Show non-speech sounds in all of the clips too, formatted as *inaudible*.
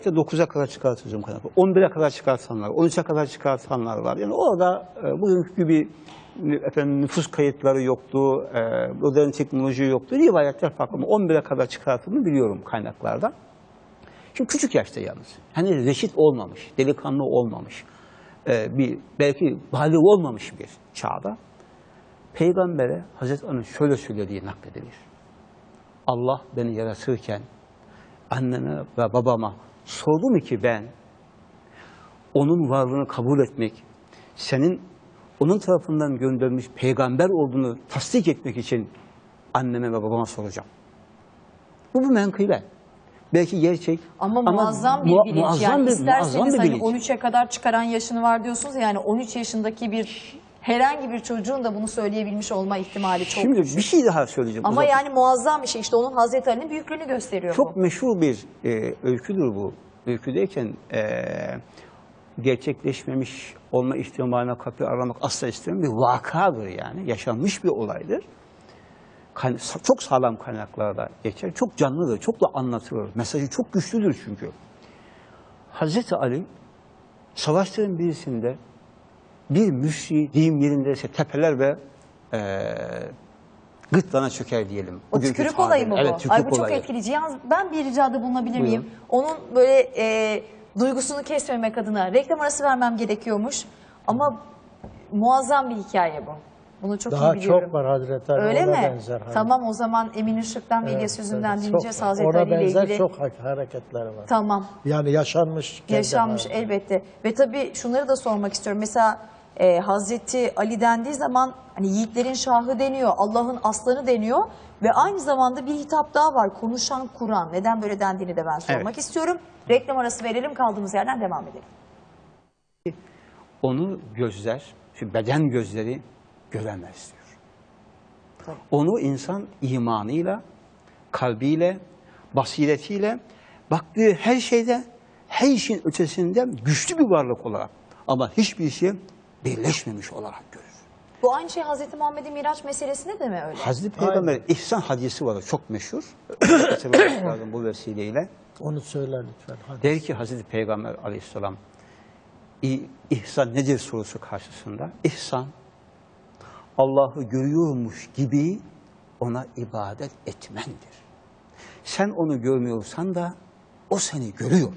İşte 9'a kadar çıkartacağım kaynaklı. 11'e kadar çıkartanlar, 13'e kadar çıkartanlar var. Yani orada e, bugünkü gibi efendim nüfus kayıtları yoktu, e, modern teknoloji yoktu. Rivayetler farklı ama 11'e kadar çıkartıldığını biliyorum kaynaklarda. Şimdi küçük yaşta yalnız. Hani reşit olmamış, delikanlı olmamış, e, bir belki bali olmamış bir çağda Peygamber'e Hazreti Ali'nin şöyle söylediği nakledilir. Allah beni yaratırken anneme ve babama sordu mu ki ben onun varlığını kabul etmek, senin onun tarafından gönderilmiş peygamber olduğunu tasdik etmek için anneme ve babama soracağım. Bu bir menkıbe. Belki gerçek Ama, muazzam bir bilinç. muazzam yani bir- isterseniz muazzam bir hani bilinç. 13'e kadar çıkaran yaşını var diyorsunuz ya, yani 13 yaşındaki bir herhangi bir çocuğun da bunu söyleyebilmiş olma ihtimali çok Şimdi düşük. bir şey daha söyleyeceğim. Ama Uzak- yani muazzam bir şey. İşte onun Hazreti Ali'nin büyüklüğünü gösteriyor Çok bu. meşhur bir e, öyküdür bu. Öyküdeyken e, gerçekleşmemiş olma ihtimaline kapı aramak asla istemem bir vakadır yani. Yaşanmış bir olaydır. Kay- çok sağlam kaynaklarda geçer. Çok canlıdır, çok da anlatılır. Mesajı çok güçlüdür çünkü. Hazreti Ali savaşların birisinde bir müşri deyim yerindeyse tepeler ve e, gırtlağına çöker diyelim. O Bugünkü tükürük olayı mı bu? Evet, tükürük Ay bu çok olayı. etkileyici. Yalnız ben bir ricada bulunabilir miyim? Buyurun. Onun böyle e, duygusunu kesmemek adına reklam arası vermem gerekiyormuş. Ama muazzam bir hikaye bu. Bunu çok Daha iyi biliyorum. çok var Hazreti Ali. Öyle ona mi? benzer. hani. Tamam o zaman Emin Işık'tan ve Evet, İlyas evet, dinleyeceğiz çok. Hazreti Ona Ali ile benzer ilgili. çok ha- hareketleri var. Tamam. Yani yaşanmış. Yaşanmış elbette. Ve tabii şunları da sormak istiyorum. Mesela e, Hazreti Ali dendiği zaman hani yiğitlerin şahı deniyor, Allah'ın aslanı deniyor ve aynı zamanda bir hitap daha var. Konuşan Kur'an. Neden böyle dendiğini de ben sormak Evet. istiyorum. Reklam arası verelim kaldığımız yerden devam edelim. onu gözler, şu beden gözleri göremez diyor. Tabii. Onu insan imanıyla, kalbiyle, basiretiyle baktığı her şeyde, her şeyin ötesinde güçlü bir varlık olarak ama hiçbir şey birleşmemiş olarak görür. Bu aynı şey Hazreti Muhammed'in Miraç meselesinde de mi öyle? Hazreti Peygamber ihsan hadisi var çok meşhur. Lazım *coughs* bu vesileyle. Onu söyle lütfen. Hadi. Der ki Hazreti Peygamber aleyhisselam "İ- ihsan nedir sorusu karşısında. İhsan Allah'ı görüyormuş gibi ona ibadet etmendir. Sen onu görmüyorsan da o seni görüyor.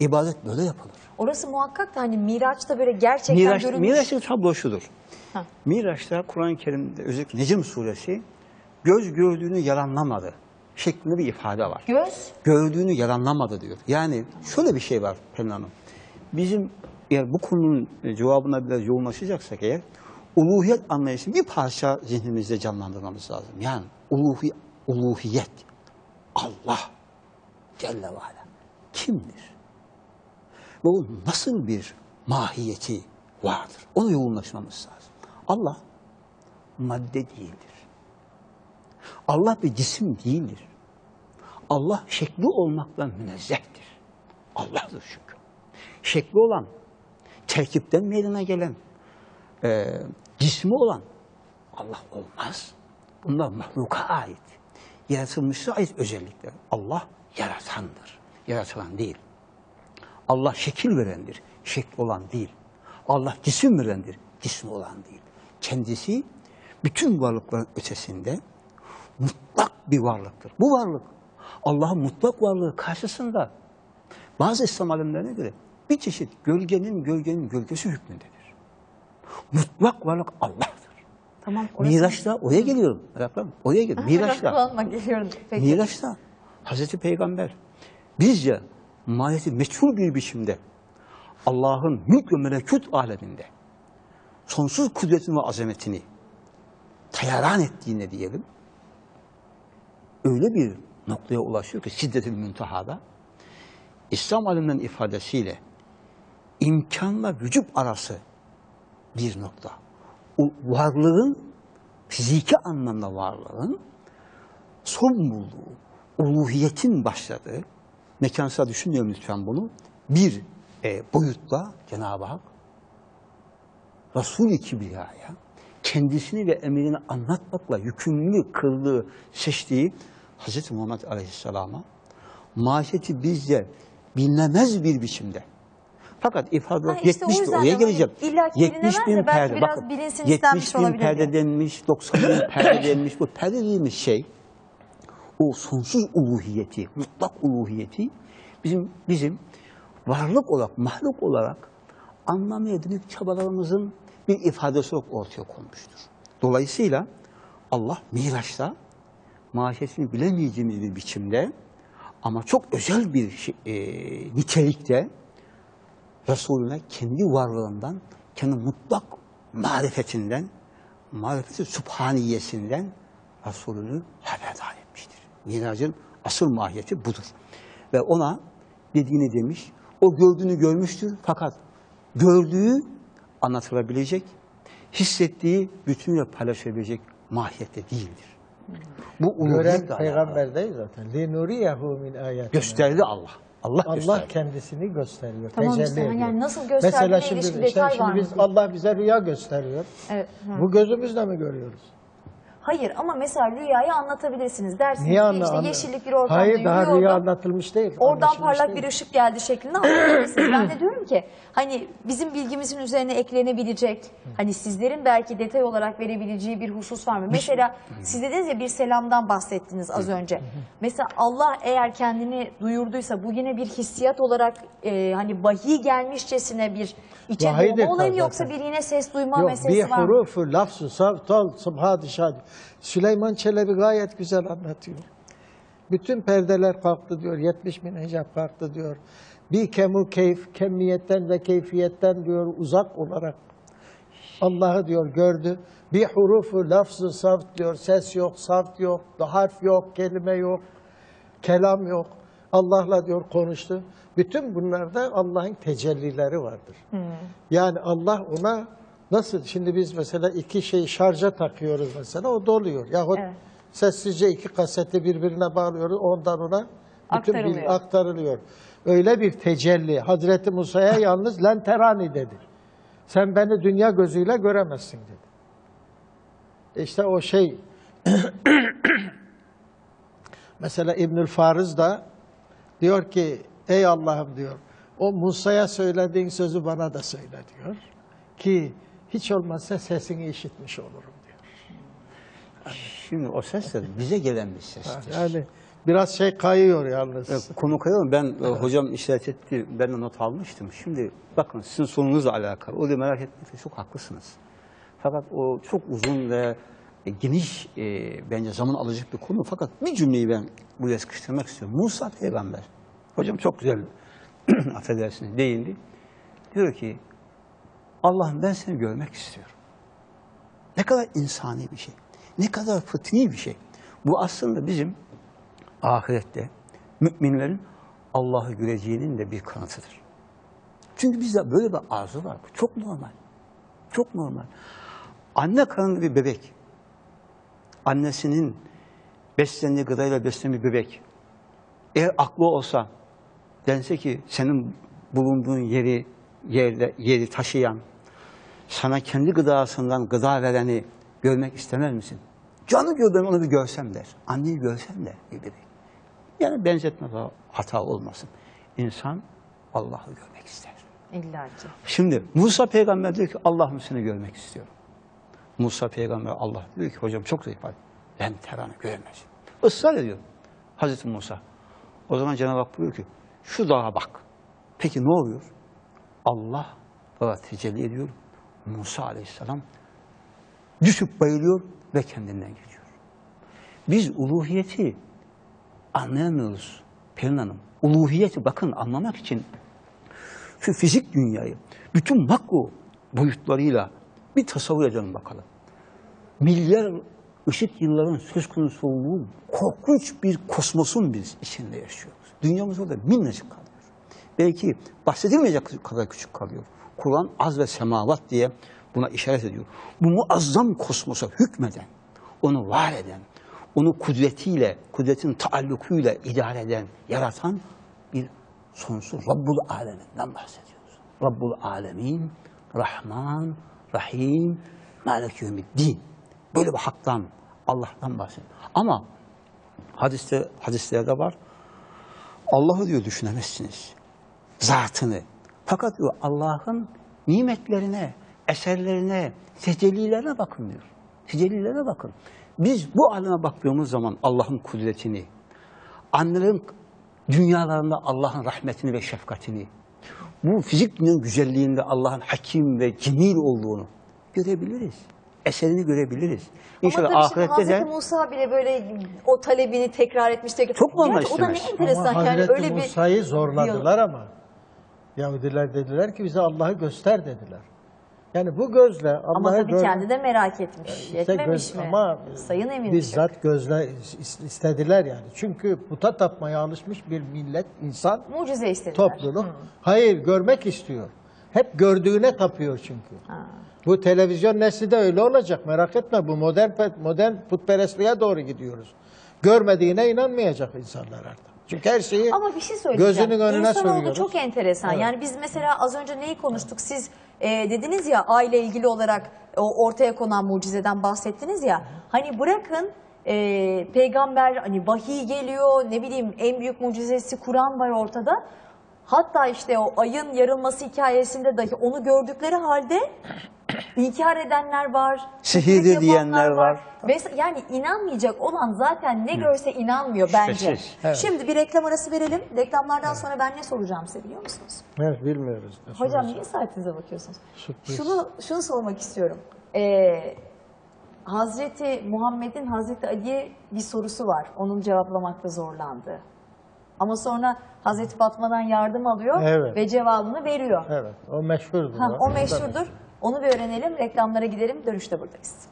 İbadet böyle yapılır. Orası muhakkak da hani Miraç'ta böyle gerçekten Miraç, görülmüş. Miraç'ın tablo şudur. Ha. Miraç'ta Kur'an-ı Kerim'de özellikle Necm suresi göz gördüğünü yalanlamadı şeklinde bir ifade var. Göz gördüğünü yalanlamadı diyor. Yani şöyle bir şey var Pelin Hanım. Bizim eğer bu konunun cevabına biraz yoğunlaşacaksak eğer uluhiyet anlayışını bir parça zihnimizde canlandırmamız lazım. Yani uluhi, uluhiyet Allah Celle ve Ala kimdir? O nasıl bir mahiyeti vardır? Ona yoğunlaşmamız lazım. Allah madde değildir. Allah bir cisim değildir. Allah şekli olmaktan münezzehtir. Allah'dır çünkü. Şekli olan, terkipten meydana gelen, e, cismi olan Allah olmaz. Bunlar mahluka ait. Yaratılmışa ait özellikler. Allah yaratandır. Yaratılan değil. Allah şekil verendir. Şekli olan değil. Allah cisim verendir. Cismi olan değil. Kendisi bütün varlıkların ötesinde mutlak bir varlıktır. Bu varlık Allah'ın mutlak varlığı karşısında bazı İslam alimlerine göre bir çeşit gölgenin gölgenin gölgesi hükmündedir. Mutlak varlık Allah'tır. tamam orası. Miraç'ta oraya geliyorum. Yapalım. Oraya geliyorum. Miraç'ta. Miraç'ta Hazreti Peygamber bizce mahiyeti meçhul bir biçimde Allah'ın mülk ve melekut aleminde sonsuz kudretini ve azametini tayaran ettiğine diyelim öyle bir noktaya ulaşıyor ki şiddetin müntehada İslam alimlerinin ifadesiyle imkanla vücut arası bir nokta. O varlığın fiziki anlamda varlığın son bulduğu, uluhiyetin başladığı, mekansal düşünmüyorum lütfen bunu, bir e, boyutla Cenab-ı Hak Resul-i Kibriya'ya kendisini ve emrini anlatmakla yükümlü kıldığı, seçtiği Hz. Muhammed Aleyhisselam'a Mahiyeti bizce bilinemez bir biçimde. Fakat ifade olarak işte o 70 bin, oraya geleceğim. hani illa ki 70 bilinemez bin perde, bakın, bilinsin 70 istenmiş bin perde denmiş, 90 bin perde denmiş. Bu perde dediğimiz şey, o sonsuz uluhiyeti, mutlak uluhiyeti bizim bizim varlık olarak, mahluk olarak anlamaya dönük çabalarımızın bir ifadesi olarak ortaya konmuştur. Dolayısıyla Allah Miraç'ta mahiyetini bilemeyeceğimiz bir biçimde ama çok özel bir şey- e, nitelikte Resulüne kendi varlığından, kendi mutlak marifetinden, marifeti subhaniyesinden Resulünü haberdar. Miracın asıl mahiyeti budur. Ve ona dediğini demiş, o gördüğünü görmüştür fakat gördüğü anlatılabilecek, hissettiği bütünüyle paylaşabilecek mahiyette değildir. Bu Gören uluhiyetle alakalı. peygamber değil zaten. لِنُرِيَهُ min ayatina. gösterdi Allah. Allah, Allah gösterdi. kendisini gösteriyor. Tamam işte, tecelli ediyor. yani nasıl gösterdiğine Mesela şimdi, ilişkin işte detay şimdi var mı biz diye. Allah bize rüya gösteriyor. Evet. hı. Bu gözümüzle mi görüyoruz? Hayır ama mesela rüyayı anlatabilirsiniz. Dersiniz Niye ki anla? işte anla- yeşillik bir ortamda Hayır daha yürüyordum. rüya anlatılmış değil. Oradan anlaşılmış parlak değil. bir ışık geldi şeklinde anlatabilirsiniz. ben de *clears throat* diyorum ki hani bizim bilgimizin üzerine eklenebilecek, hani sizlerin belki detay olarak verebileceği bir husus var mı? Mesela siz dediniz ya bir selamdan bahsettiniz az önce. Mesela Allah eğer kendini duyurduysa bu yine bir hissiyat olarak e, hani vahiy gelmişçesine bir içe Vahiy de doğma olayı mı zaten. yoksa bir yine ses duyma Yok meselesi bir var mı? hurufu lafzu savtal subhadi şadi. Süleyman Çelebi gayet güzel anlatıyor. Bütün perdeler kalktı diyor. 70 bin hicap kalktı diyor. Bir kemu keyf, kemiyetten ve keyfiyetten diyor uzak olarak Allah'ı diyor gördü. Bir hurufu lafzı saft diyor. Ses yok, saft yok, harf yok, kelime yok, kelam yok. Allah'la diyor konuştu. Bütün bunlarda Allah'ın tecellileri vardır. Yani Allah ona nasıl şimdi biz mesela iki şeyi şarja takıyoruz mesela o doluyor. Yahut Evet. sessizce iki kaseti birbirine bağlıyoruz ondan ona bütün Aktarılıyor. aktarılıyor. Öyle bir tecelli Hazreti Musa'ya *laughs* yalnız len terani dedi. Sen beni dünya gözüyle göremezsin dedi. İşte o şey *clears throat* mesela İbnül Farız da diyor ki ey Allah'ım diyor o Musa'ya söylediğin sözü bana da söyle diyor ki hiç olmazsa sesini işitmiş olurum diyor. Şimdi o ses de bize gelen bir sestir. Yani biraz şey kayıyor yalnız. Evet, Konu kayalım. Ben e, hocam işaret etti. Ben de not almıştım. Şimdi bakın sizin sorunuzla alakalı. O da merak etmekte çok haklısınız. Fakat o çok uzun ve e, geniş e, bence zaman alacak bir konu. Fakat bir cümleyi ben buraya sıkıştırmak istiyorum. Musa peygamber. Hocam çok güzel *clears throat* affedersiniz değindi. Diyor ki Allah'ım ben seni görmek istiyorum. Ne kadar insani bir şey. Ne kadar fıtri bir şey. Bu aslında bizim ahirette müminlerin Allah'ı göreceğinin de bir kanıtıdır. Çünkü bizde böyle bir arzu var. Bu çok normal. Çok normal. Anne karnında bir bebek, annesinin beslendiği gıdayla beslenen bir bebek, eğer aklı olsa, dense ki senin bulunduğun yeri, yerde, yeri taşıyan, sana kendi gıdasından gıda vereni görmek istemez misin? Canı gör ben onu bir görsem der. Anneyi görsem bir bebek. Yani benzetme hata olmasın. İnsan Allah'ı görmek ister. İlla ki. Şimdi Musa peygamber diyor ki Allah'ım seni görmek istiyorum. Musa peygamber Allah diyor ki hocam çok zayıf var. Ben teranı göremezim. Israr ediyor Hazreti Musa. O zaman Cenab-ı Hak buyuruyor ki şu dağa bak. Peki ne oluyor? Allah dağa tecelli ediyor. Musa aleyhisselam düşüp bayılıyor ve kendinden geçiyor. Biz uluhiyeti anlayamıyoruz Pelin Hanım. Uluhiyeti bakın anlamak için şu fizik dünyayı bütün makro boyutlarıyla bir tasavvur edelim bakalım. Milyar ışık yılların söz konusu olduğu korkunç bir kosmosun biz içinde yaşıyoruz. Dünyamız orada minnacık kalıyor. Belki bahsedilmeyecek kadar küçük kalıyor. Kur'an az ve semavat diye buna işaret ediyor. Bu muazzam kosmosa hükmeden, onu var eden, onu kudretiyle, kudretin taallukuyla idare eden, yaratan bir sonsuz Rabbul Alemin'den bahsediyoruz. Rabbul Alemin, Rahman, Rahim, Malik Yevmiddin. Böyle bir haktan, Allah'tan bahsediyor. Ama hadiste, hadislerde var. Allah'ı diyor düşünemezsiniz. Zatını. Fakat Allah'ın nimetlerine, eserlerine, tecellilerine bakın diyor. Tecellilerine bakın. Biz bu aleme baktığımız zaman Allah'ın kudretini, annelerin dünyalarında Allah'ın rahmetini ve şefkatini, bu fizik dünyanın güzelliğinde Allah'ın hakim ve cemil olduğunu görebiliriz. Eserini görebiliriz. İnşallah Ama tabii şimdi ahirette de Hazreti Musa bile böyle o talebini tekrar etmişti. Çok normal Gerçi O da ne istemez. enteresan Ama yani Hazreti öyle bir Musa'yı zorladılar ama. Yahudiler dediler ki bize Allah'ı göster dediler. Yani bu gözle Allah'ı Ama tabii gör- kendi de merak etmiş. İşte Yetmemiş göz- mi? Ama Sayın Emin bizzat gözle is- istediler yani. Çünkü puta tapmaya alışmış bir millet, insan, Mucize istediler. topluluk. Hayır, görmek istiyor. Hep gördüğüne tapıyor çünkü. Bu televizyon nesli de öyle olacak. Merak etme bu modern modern putperestliğe doğru gidiyoruz. Görmediğine inanmayacak insanlar artık. Çünkü her şeyi Ama bir şey söyleyeceğim. gözünün önüne İnsanoğlu çok enteresan. Yani biz mesela az önce neyi konuştuk? Siz e, dediniz ya aile ilgili olarak o ortaya konan mucizeden bahsettiniz ya. Hani bırakın e, peygamber hani vahiy geliyor ne bileyim en büyük mucizesi Kur'an var ortada. Hatta işte o ayın yarılması hikayesinde dahi onu gördükleri halde inkar edenler var. Kötülük diyenler var. Ve yani inanmayacak olan zaten ne görse inanmıyor bence. Şüphesiz. Evet. Şimdi bir reklam arası verelim. Reklamlardan sonra ben ne soracağım size biliyor musunuz? Evet, bilmiyoruz. Hocam niye saatinize bakıyorsunuz? Sürpriz. Şunu şunu sormak istiyorum. Ee, Hazreti Muhammed'in Hazreti Ali'ye bir sorusu var. Onun cevaplamakta zorlandı. Ama sonra Hazreti Fatma'dan yardım alıyor Evet. ve cevabını veriyor. Evet, o meşhurdur. Ha, o meşhurdur. Onu bir öğrenelim. Reklamlara gidelim. Dönüşte buradayız.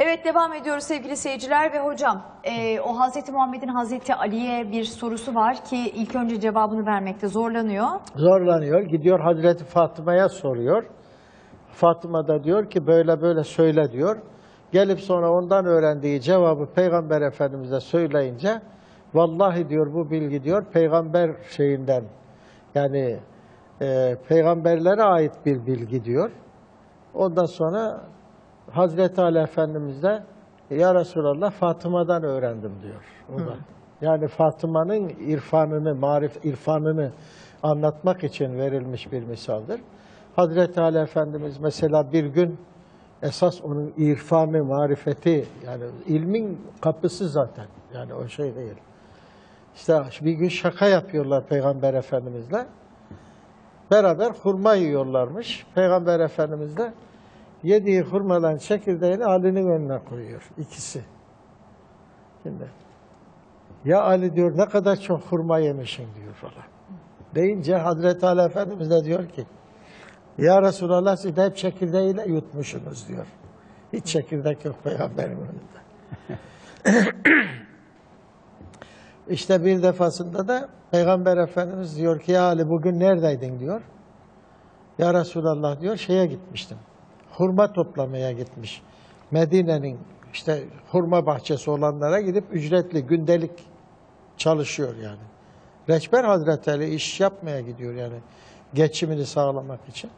Evet devam ediyoruz sevgili seyirciler ve hocam e, o Hazreti Muhammed'in Hazreti Ali'ye bir sorusu var ki ilk önce cevabını vermekte zorlanıyor. Zorlanıyor. Gidiyor Hazreti Fatıma'ya soruyor. Fatıma da diyor ki böyle böyle söyle diyor. Gelip sonra ondan öğrendiği cevabı Peygamber Efendimiz'e söyleyince vallahi diyor bu bilgi diyor peygamber şeyinden yani e, peygamberlere ait bir bilgi diyor. Ondan sonra Hazreti Ali Efendimiz de Ya Resulallah Fatıma'dan öğrendim diyor. O da. Yani Fatıma'nın irfanını, marif irfanını anlatmak için verilmiş bir misaldır. Hazreti Ali Efendimiz mesela bir gün esas onun irfanı, marifeti yani ilmin kapısı zaten. Yani o şey değil. İşte bir gün şaka yapıyorlar Peygamber Efendimizle. Beraber hurma yiyorlarmış. Peygamber Efendimiz de yediği hurmadan çekirdeğini Ali'nin önüne koyuyor. ikisi. Şimdi ya Ali diyor ne kadar çok hurma yemişsin diyor falan. Deyince Hazreti Ali Efendimiz de diyor ki ya Resulallah siz de hep çekirdeğiyle yutmuşsunuz diyor. Hiç çekirdek yok peygamberin önünde. *laughs* İşte bir defasında da Peygamber Efendimiz diyor ki ya Ali bugün neredeydin diyor. Ya Resulallah diyor şeye gitmiştim. Hurma toplamaya gitmiş. Medine'nin işte hurma bahçesi olanlara gidip ücretli gündelik çalışıyor yani. Reçber Hazretleri iş yapmaya gidiyor yani geçimini sağlamak için.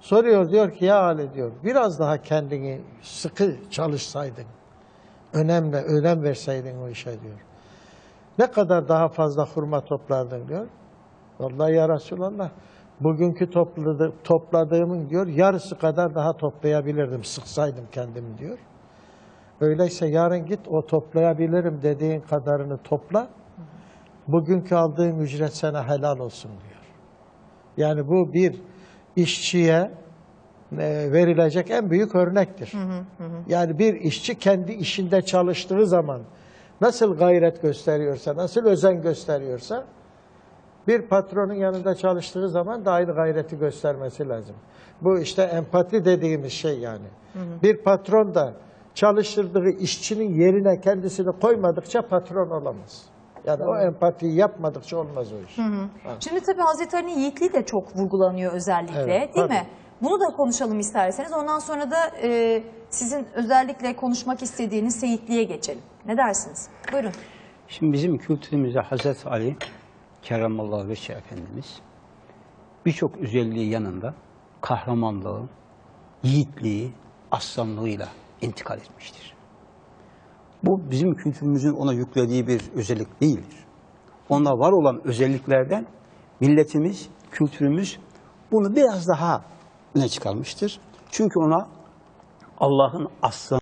Soruyor diyor ki ya Ali diyor biraz daha kendini sıkı çalışsaydın. Önemli, önem verseydin o işe diyor. Ne kadar daha fazla hurma toplardın diyor. Vallahi ya Resulallah bugünkü topladı, topladığımın diyor yarısı kadar daha toplayabilirdim sıksaydım kendimi diyor. Öyleyse yarın git o toplayabilirim dediğin kadarını topla. Bugünkü aldığın ücret sana helal olsun diyor. Yani bu bir işçiye e, verilecek en büyük örnektir. Yani bir işçi kendi işinde çalıştığı zaman nasıl gayret gösteriyorsa, nasıl özen gösteriyorsa bir patronun yanında çalıştığı zaman da aynı gayreti göstermesi lazım. Bu işte empati dediğimiz şey yani. Bir patron da çalıştırdığı işçinin yerine kendisini koymadıkça patron olamaz. Yani o empatiyi yapmadıkça olmaz o iş. Şimdi tabii Hazreti Ali'nin yiğitliği de çok vurgulanıyor özellikle Evet, değil tabii. mi? Bunu da konuşalım isterseniz. Ondan sonra da e, sizin özellikle konuşmak istediğiniz seyitliğe geçelim. Ne dersiniz? Buyurun. Şimdi bizim kültürümüzde Hazreti Ali Kerramallahu Veçhe Efendimiz birçok özelliği yanında kahramanlığı, yiğitliği, aslanlığıyla intikal etmiştir. Bu bizim kültürümüzün ona yüklediği bir özellik değildir. onda var olan özelliklerden milletimiz, kültürümüz bunu biraz daha öne çıkarmıştır. Çünkü ona Allah'ın aslanı